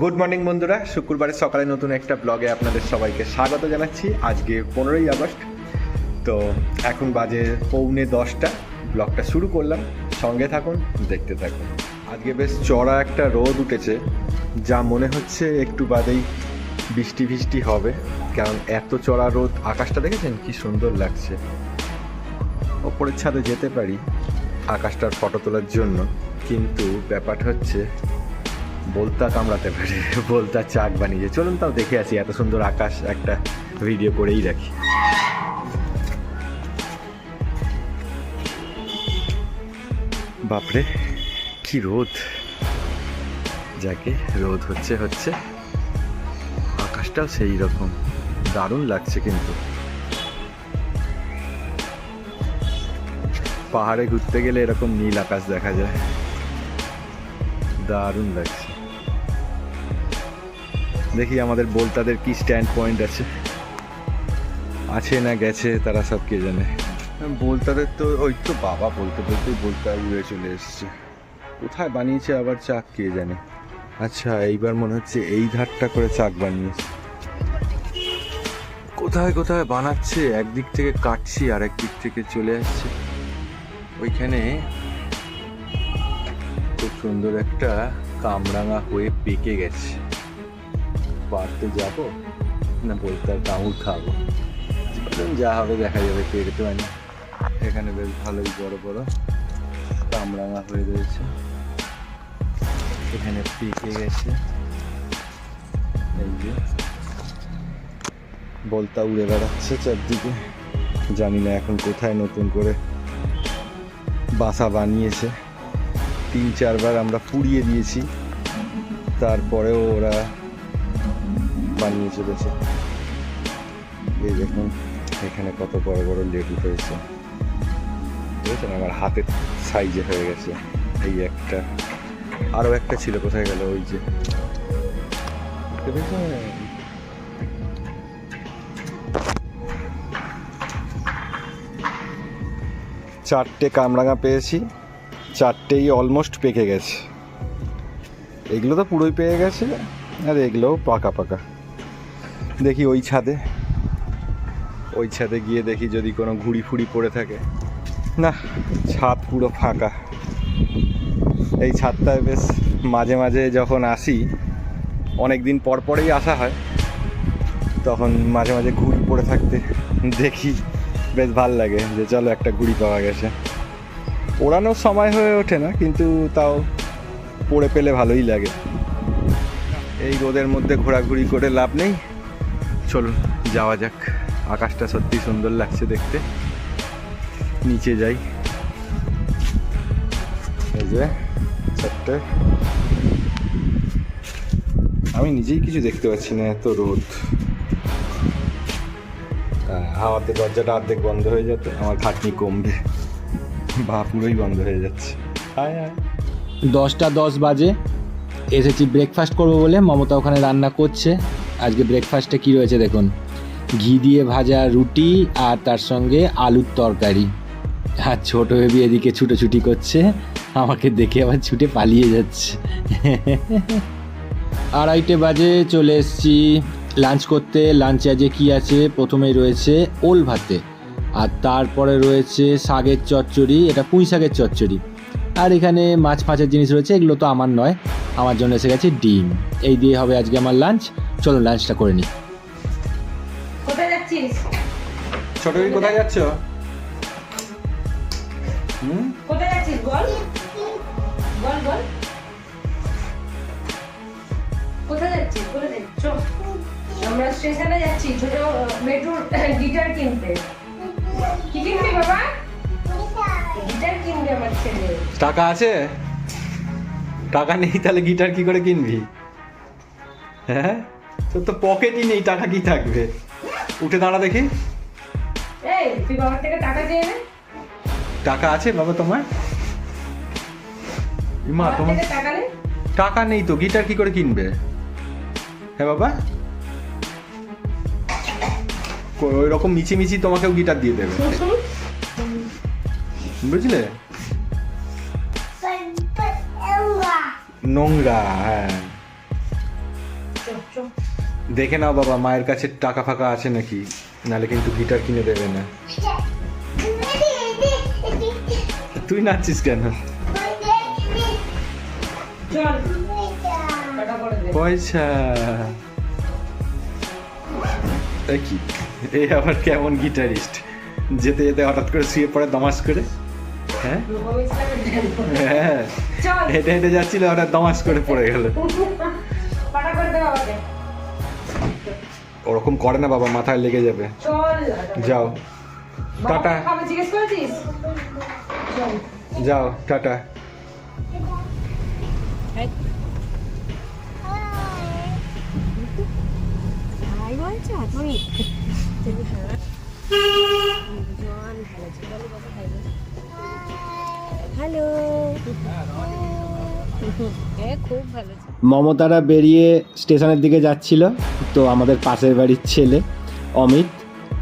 Good morning বন্ধুরা। শুক্রবারের সকালে নতুন একটা ব্লগে আপনাদের সবাইকে স্বাগত জানাচ্ছি। আজকে পনেরোই আগস্ট, তো এখন বাজে পৌনে দশটা। ব্লগটা শুরু করলাম। সঙ্গে থাকুন, দেখতে থাকুন। আজকে বেশ চড়া একটা রোদ উঠেছে, যা মনে হচ্ছে একটু বাদেই বৃষ্টি বৃষ্টি হবে। কারণ এত চড়া রোদ, আকাশটা দেখেছেন? কি সুন্দর লাগছে। ওপরের ছাদে যেতে পারি, আকাশটার ফটো তোলার জন্য। কিন্তু ব্যাপারটা হচ্ছে বলতা কামড়াতে পারে, বলতা চাক বানিয়ে। চলুন তাও দেখে আসি, এত সুন্দর আকাশ একটা ভিডিও করেই রাখি বাপরে, কি রোদ। যাকে রোদ হচ্ছে হচ্ছে। আকাশটাও সেই রকম। দারুণ লাগছে কিন্তু। পাহাড়ে ঘুরতে গেলে এরকম নীল আকাশ দেখা যায়। দারুণ লাগছে। দেখি আমাদের বোলতাদের কি স্ট্যান্ড পয়েন্ট আছে। আছে না গেছে, তারা সব কে জানে। বোলতাদের তো, ওই তো বাবা বলতে বলতেই বলতে উড়ে চলে এসছে। কোথায় বানিয়েছে আবার চাক কে জানে। আচ্ছা এইবার মনে হচ্ছে এই ধারটা করে চাক বানিয়েছে। কোথায় কোথায় বানাচ্ছে? একদিক থেকে কাটছি আর একদিক থেকে চলে আসছে। ওইখানে সুন্দর একটা কামরাঙা হয়ে পেকে গেছে। পারতে যাব? না, বলতে আর কামড় খাব। যা হবে দেখা যাবে পেরে তো মানে এখানে বেশ ভালোই বড় বড় কামরাঙা হয়ে রয়েছে। এখানে পেকে গেছে। এই যে। বলতা উড়ে বেড়াচ্ছে চারদিকে। জানি না এখন কোথায় নতুন করে বাসা বানিয়েছে। তিন, চারবার আমরা পুড়িয়ে দিয়েছি। তারপরেও ওরা বানিয়ে চলেছে। এই দেখুন, এখানে কত বড় বড় লেবু হয়েছে। বুঝেছেন আমার হাতের সাইজে হয়ে গেছে। এই একটা আরও একটা ছিল, কোথায় গেল? ওই যে। চারটে কামরাঙা পেয়েছি। চারটেই অলমোস্ট পেকে গেছে। এগুলো তো পুরোই পেয়ে গেছে, আর এগুলোও পাকা পাকা। দেখি ওই ছাদে ওই ছাদে গিয়ে দেখি যদি কোনো ঘুড়ি ফুড়ি পড়ে থাকে। না, ছাদ পুরো ফাঁকা। এই ছাদটায় বেশ মাঝে মাঝে যখন আসি অনেক দিন পর পরেই আসা হয়, তখন মাঝে মাঝে ঘুড়ি পড়ে থাকতে দেখি, বেশ ভালো লাগে যে চলো একটা ঘুড়ি পাওয়া গেছে। ওড়ানোর সময় হয়ে ওঠে না, কিন্তু তাও পড়ে পেলে ভালোই লাগে। এই রোদের মধ্যে ঘোরাঘুরি করে লাভ নেই। চলুন, যাওয়া যাক। আকাশটা সত্যি সুন্দর লাগছে দেখতে। নিচে যাই। এই যে চারটে আমি নিজেই কিছু দেখতে পাচ্ছি না, এত রোদ। হাওয়াতে দরজাটা অর্ধেক বন্ধ হয়ে যেত, আমার খাটনি কমবে। বা পুরোই বন্ধ হয়ে যাচ্ছে। দশটা দশ বাজে, এসেছি ব্রেকফাস্ট করব বলে, মমতা ওখানে রান্না করছে। আজকে ব্রেকফাস্টে কি রয়েছে দেখুন? ঘি দিয়ে ভাজা রুটি আর তার সঙ্গে আলুর তরকারি। আর ছোট বেবি এদিকে ছুটোছুটি করছে, আমাকে দেখে আবার ছুটে পালিয়ে যাচ্ছে। আড়াইটে বাজে, চলে এসেছি। লাঞ্চ করতে লাঞ্চে আজকে কী আছে? প্রথমেই রয়েছে ওল ভাতে। আর তারপরে রয়েছে শাকের চচ্চড়ি এটা পুঁই শাকের চচ্চড়ি। আর এখানে মাছ ফাঁচের জিনিস রয়েছে এগুলো তো আমার নয় আমার জন্য এসে গেছে ডিম। এই দিয়ে হবে আজকে আমার লাঞ্চ চলো লাঞ্চটা করে নিই। কোথায় যাচ্ছিস? ছোট কোথায় যাচ্ছ? হুম? কোথায় যাচ্ছিস? বল। বল বল। কোথায় যাচ্ছিস? বলে দে চল। আমরা স্টেশনে যাচ্ছি ছোট মেট্রোর গিটার কিনতে। কি কিনবি বাবা? গিটার কিনবে আমার ছেলে। টাকা আছে? টাকা নেই তাহলে গিটার কি করে কিনবি? হ্যাঁ? তোর তো পকেটই নেই টাকা কি থাকবে? উঠে দাঁড়া দেখি। এই তুই বাবার থেকে টাকা চেয়ে নে। টাকা আছে বাবা তোমার? মা তোমার টাকা নেই তো গিটার কি করে কিনবে? হ্যাঁ বাবা? ওই রকম মিছি মিছি তোমাকেও গিটার দিয়ে দেবে। বুঝলে? নোংরা হ্যাঁ। দেখে নাও বাবা মায়ের কাছে টাকা ফাঁকা আছে নাকি? নাহলে কিন্তু গিটার কিনে দেবে না। তুই নাচছিস কেন? পয়সা। এ কি? এই আবার কেমন গিটারিস্ট? যেতে যেতে হঠাৎ করে শুয়ে পড়ে দমাস করে? হ্যাঁ। হ্যাঁ। হেঁটে হেঁটে যাচ্ছিল হঠাৎ দমাস করে পড়ে গেল। ওরকম করে না বাবা মাথায় লেগে যাবে। যাও। টাটা। যাও টাটা হাই বলছো তুমি হ্যালো হ্যাঁ খুব ভালো মমতারা বেরিয়ে স্টেশনের দিকে যাচ্ছিল, তো আমাদের পাশের বাড়ির ছেলে অমিত,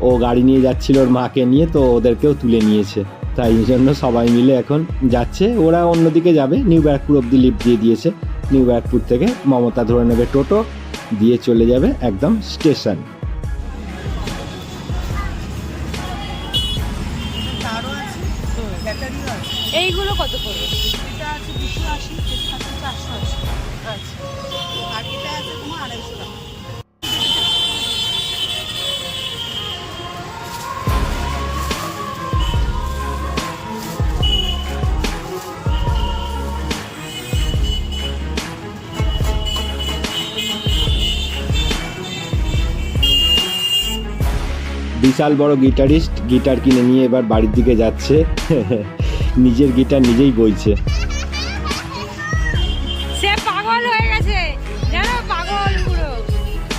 ও গাড়ি নিয়ে যাচ্ছিল ওর মাকে নিয়ে, তো ওদেরকেও তুলে নিয়েছে। তাই জন্য সবাই মিলে এখন যাচ্ছে। ওরা অন্যদিকে যাবে, নিউ ব্যারাকপুর অব্দি লিফট দিয়ে দিয়েছে। নিউ ব্যারাকপুর থেকে মমতা ধরে নেবে টোটো। দিয়ে চলে যাবে একদম স্টেশন। এইগুলো কত করে? এটা আছে দুশো আশি আচ্ছা। আর এটা আছে তোমার আড়াইশো বিশাল বড় গিটারিস্ট গিটার কিনে নিয়ে এবার বাড়ির দিকে যাচ্ছে। নিজের গিটার নিজেই বইছে। সে পাগল হয়ে গেছে। জানো পাগল পুরো।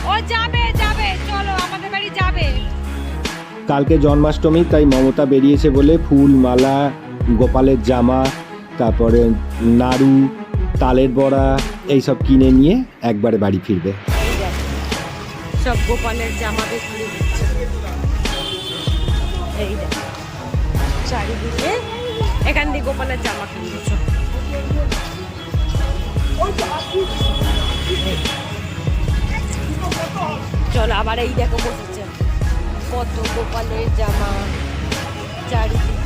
ও যাবে যাবে। চলো আমাদের বাড়ি যাবে। কালকে জন্মাষ্টমী তাই মমতা বেরিয়েছে বলে ফুল মালা গোপালের জামা তারপরে নাড়ু তালের বড়া এইসব কিনে নিয়ে একবারে বাড়ি ফিরবে। সব গোপালের জামা হচ্ছে এই দেখ। চারিদিকে এখান দিয়ে গোপালের জামা কিনেছ চলো আবার এই দেখো বসেছে কত গোপালের জামা, চারিদিকে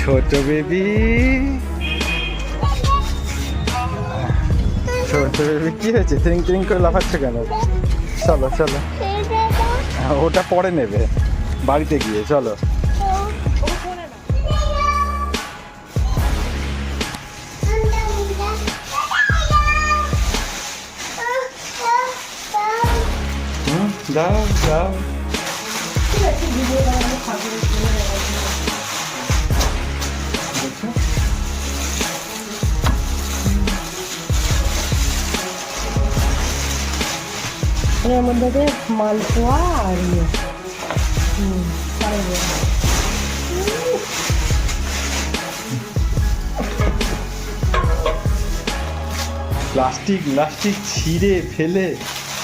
ছোট বেবি। ছোট বেবি কি হয়েছে? তিরিং তিরিং করে লাফাচ্ছে কেন? চলো চলো। হ্যাঁ, ওটা পরে নেবে। বাড়িতে গিয়ে চলো। যাও যাও এর মালপোয়া আর ইয়ে প্লাস্টিক প্লাস্টিক ছিঁড়ে ফেলে।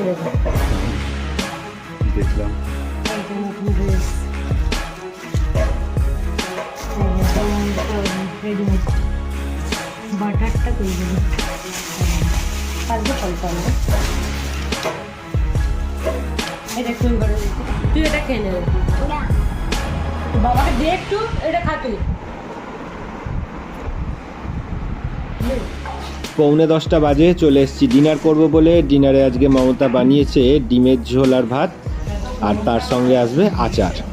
দেখে দেখো দেখলাম। রেডিমেড বাটারটা করি পারবে অল্প অল্প এটা একটু তুই এটা খেয়ে নেবে বাবাকে দে একটু এটা খা তুই। পৌনে দশটা বাজে চলে এসেছি। ডিনার করব বলে ডিনারে আজকে মমতা বানিয়েছে ডিমের ঝোল আর ভাত, আর তার সঙ্গে আসবে আচার।